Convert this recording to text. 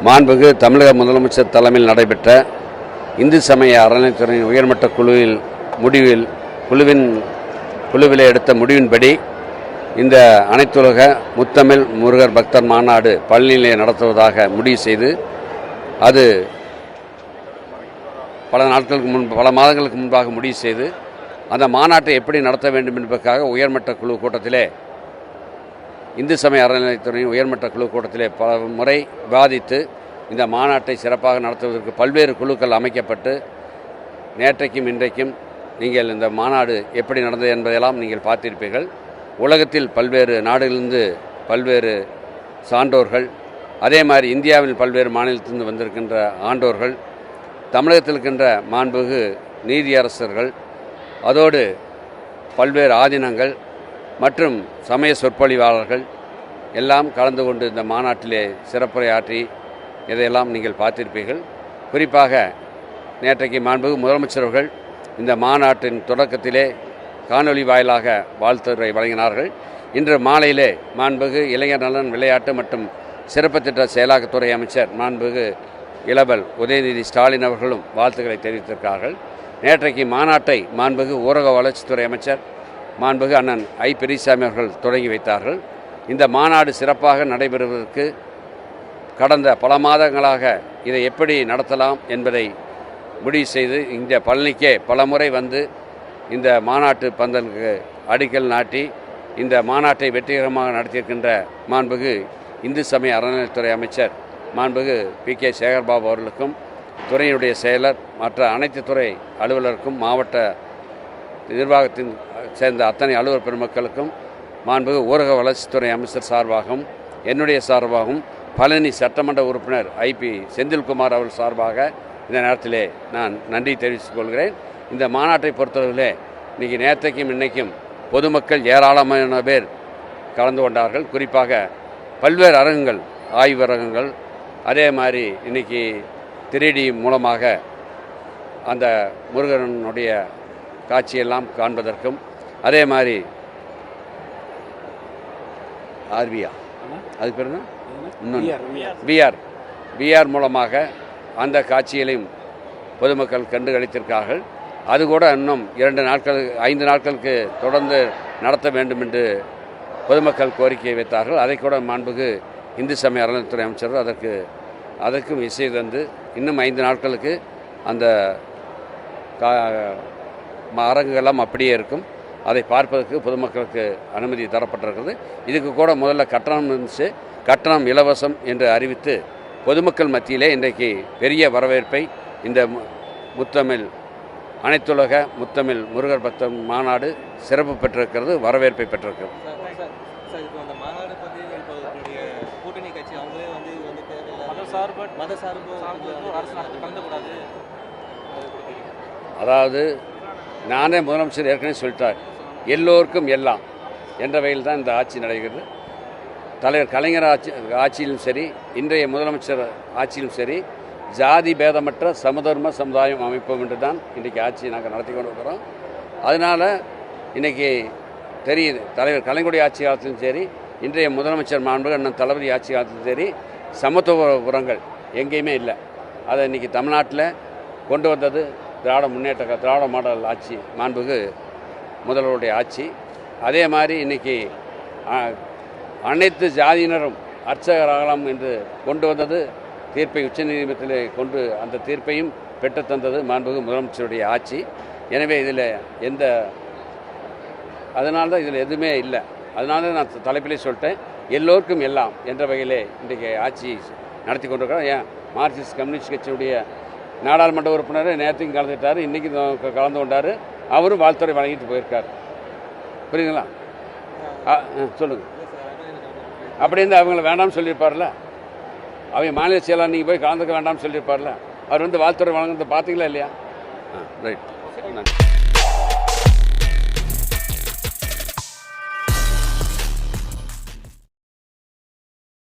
மாண்புகு தமிழக முதலமைச்சர் தலைமையில் நடைபெற்ற இந்து சமய அறநிலைத்துறையின் உயர்மட்ட குழுவில் முடிவில் குழுவின் குழுவிலே எடுத்த முடிவின்படி இந்த அனைத்துலக முத்தமிழ் முருகர் பக்தர் மாநாடு பழனியிலே நடத்துவதாக முடிவு செய்து அது பல நாட்களுக்கு முன்பு பல மாதங்களுக்கு முன்பாக முடிவு செய்து அந்த மாநாட்டை எப்படி நடத்த வேண்டும் என்பதற்காக உயர்மட்ட குழு கூட்டத்திலே இந்து சமய அறநிலையத்துறையின் உயர்மட்ட குழு கூட்டத்திலே பல முறை விவாதித்து இந்த மாநாட்டை சிறப்பாக நடத்துவதற்கு பல்வேறு குழுக்கள் அமைக்கப்பட்டு நேற்றைக்கும் இன்றைக்கும் நீங்கள் இந்த மாநாடு எப்படி நடந்தது என்பதையெல்லாம் நீங்கள் பார்த்திருப்பீர்கள். உலகத்தில் பல்வேறு நாடுகளிலிருந்து பல்வேறு சான்றோர்கள் அதே மாதிரி இந்தியாவில் பல்வேறு மாநிலத்திலிருந்து வந்திருக்கின்ற ஆண்டோர்கள் தமிழகத்தில் இருக்கின்ற மாண்புகு நீதியரசர்கள் அதோடு பல்வேறு ஆதீனங்கள் மற்றும் சமய சொற்பொழிவாளர்கள் எல்லாம் கலந்து கொண்டு இந்த மாநாட்டிலே சிறப்புரையாற்றி இதையெல்லாம் நீங்கள் பார்த்திருப்பீர்கள். குறிப்பாக நேற்றைக்கு மாண்புகு முதலமைச்சர்கள் இந்த மாநாட்டின் தொடக்கத்திலே காணொலி வாயிலாக வாழ்த்துறை வழங்கினார்கள். இன்று மாலையிலே மாண்புகு இளைஞர் நலன் விளையாட்டு மற்றும் சிறப்பு திட்ட செயலாக்கத்துறை அமைச்சர் மாண்புகு இளவல் உதயநிதி ஸ்டாலின் அவர்களும் வாழ்த்துக்களை தெரிவித்திருக்கிறார்கள். நேற்றைக்கு மாநாட்டை மாண்புகு ஊரக வளர்ச்சித்துறை அமைச்சர் மாண்புகு அண்ணன் ஐ. பெரியசாமி அவர்கள் தொடங்கி வைத்தார்கள். இந்த மாநாடு சிறப்பாக நடைபெறுவதற்கு கடந்த பல மாதங்களாக இதை எப்படி நடத்தலாம் என்பதை முடிவு செய்து இந்த பழனிக்கே பல முறை வந்து இந்த மாநாட்டு பந்தலுக்கு அடிக்கல் நாட்டி இந்த மாநாட்டை வெற்றிகரமாக நடத்தியிருக்கின்ற மாண்புகு இந்து சமய அறநிலையத்துறை அமைச்சர் மாண்புகு பி. கே. சேகர்பாபு அவர்களுக்கும் துறையினுடைய செயலர் மற்ற அனைத்து துறை அலுவலருக்கும் மாவட்ட நிர்வாகத்தின் சேர்ந்த அத்தனை அலுவலர் பெருமக்களுக்கும் மாண்புமிகு ஊரக வளர்ச்சித்துறை அமைச்சர் சார்பாகவும் என்னுடைய சார்பாகவும் பழனி சட்டமன்ற உறுப்பினர் ஐபி செந்தில்குமார் அவர்கள் சார்பாக இந்த நேரத்திலே நான் நன்றி தெரிவித்துக் கொள்கிறேன். இந்த மாநாட்டை பொறுத்தவரையிலே இன்றைக்கி நேற்றைக்கும் இன்றைக்கும் பொதுமக்கள் ஏராளமான பேர் கலந்து கொண்டார்கள். குறிப்பாக பல்வேறு அரங்குகள் ஆய்வரகங்கள் அதே மாதிரி இன்றைக்கி த்ரீடி மூலமாக அந்த முருகனுடைய காட்சியெல்லாம் காண்பதற்கும் அதே மாதிரி ஆர்வியா அது பேர் என்ன? இன்னொன்று பிஆர் பிஆர் மூலமாக அந்த காட்சிகளையும் பொதுமக்கள் கண்டு களித்திருக்கார்கள் அது கூட இன்னும் இரண்டு நாட்கள் ஐந்து நாட்களுக்கு தொடர்ந்து நடத்த வேண்டும் என்று பொதுமக்கள் கோரிக்கை வைத்தார்கள். அதை கூட மாண்புகு இந்து சமய அறநிலைத்துறை அமைச்சர் அதற்கு அதற்கும் இசை தந்து இன்னும் ஐந்து நாட்களுக்கு அந்த கா அரங்குகள்லாம் அப்படியே இருக்கும். அதை பார்ப்பதற்கு பொதுமக்களுக்கு அனுமதி தரப்பட்டிருக்கிறது. இதுக்கு கூட முதல்ல கட்டணம் இருந்துச்சு. கட்டணம் இலவசம் என்று அறிவித்து பொதுமக்கள் மத்தியிலே இன்றைக்கு பெரிய வரவேற்பை இந்த முத்தமிழ் அனைத்துலக முத்தமிழ் முருகர் பக்தர் மாநாடு சிறப்பு பெற்றிருக்கிறது வரவேற்பை பெற்றிருக்கிறது. அதாவது நானே முதலமைச்சர் ஏற்கனவே சொல்லிட்டார் எல்லோருக்கும் எல்லாம் என்ற வகையில் தான் இந்த ஆட்சி நடைகிறது தலைவர் கலைஞர் ஆட்சி ஆட்சியிலும் சரி இன்றைய முதலமைச்சர் ஆட்சியிலும் சரி ஜாதி பேதமற்ற சமதர்ம சமுதாயம் அமைப்போம் என்று தான் இன்றைக்கி ஆட்சியை நாங்கள் நடத்தி கொண்டு இருக்கிறோம் அதனால் இன்றைக்கி தெரியுது தலைவர் கலைஞருடைய ஆட்சி காலத்திலும் சரி இன்றைய முதலமைச்சர் மாண்பு அண்ணன் தளபதி ஆட்சி காலத்திலும் சரி சமத்துவ உரங்கள் எங்கேயுமே இல்லை. அதை இன்றைக்கி தமிழ்நாட்டில் கொண்டு வந்தது திராவிட முன்னேற்ற திராவிட மாடல் ஆட்சி மாண்புகு முதல்வருடைய ஆட்சி. அதே மாதிரி இன்றைக்கி அனைத்து ஜாதியினரும் அர்ச்சகராகலாம் என்று கொண்டு வந்தது தீர்ப்பை உச்சநீதிமன்றத்தில் கொண்டு அந்த தீர்ப்பையும் பெற்று தந்தது மாண்புகு முதலமைச்சருடைய ஆட்சி. எனவே இதில் எந்த அதனால்தான் இதில் எதுவுமே இல்லை. அதனால தான் நான் தலைப்பிலே சொல்லிட்டேன். எல்லோருக்கும் எல்லாம் என்ற வகையிலே இன்றைக்கு ஆட்சி நடத்தி கொண்டிருக்கிறோம் ஏன்? மார்க்சிஸ்ட் கம்யூனிஸ்ட் கட்சியுடைய நாடாளுமன்ற உறுப்பினர் நேரத்தையும் கலந்துட்டார் இன்றைக்கி கலந்து கொண்டார். அவரும் வாழ்த்துறை வழங்கிட்டு போயிருக்கார். புரியுதுங்களா? ஆ சொல்லுங்கள் அப்படி இருந்து அவங்கள வேண்டாம்னு சொல்லியிருப்பார்ல? அவங்க மாநில செயலாளர் நீங்கள் போய் கலந்துக்க வேண்டாம்னு சொல்லியிருப்பார்ல? அவர் வந்து வாழ்த்துறை வழங்குறது பார்த்தீங்களா இல்லையா? ஆ ரைட் நன்றி.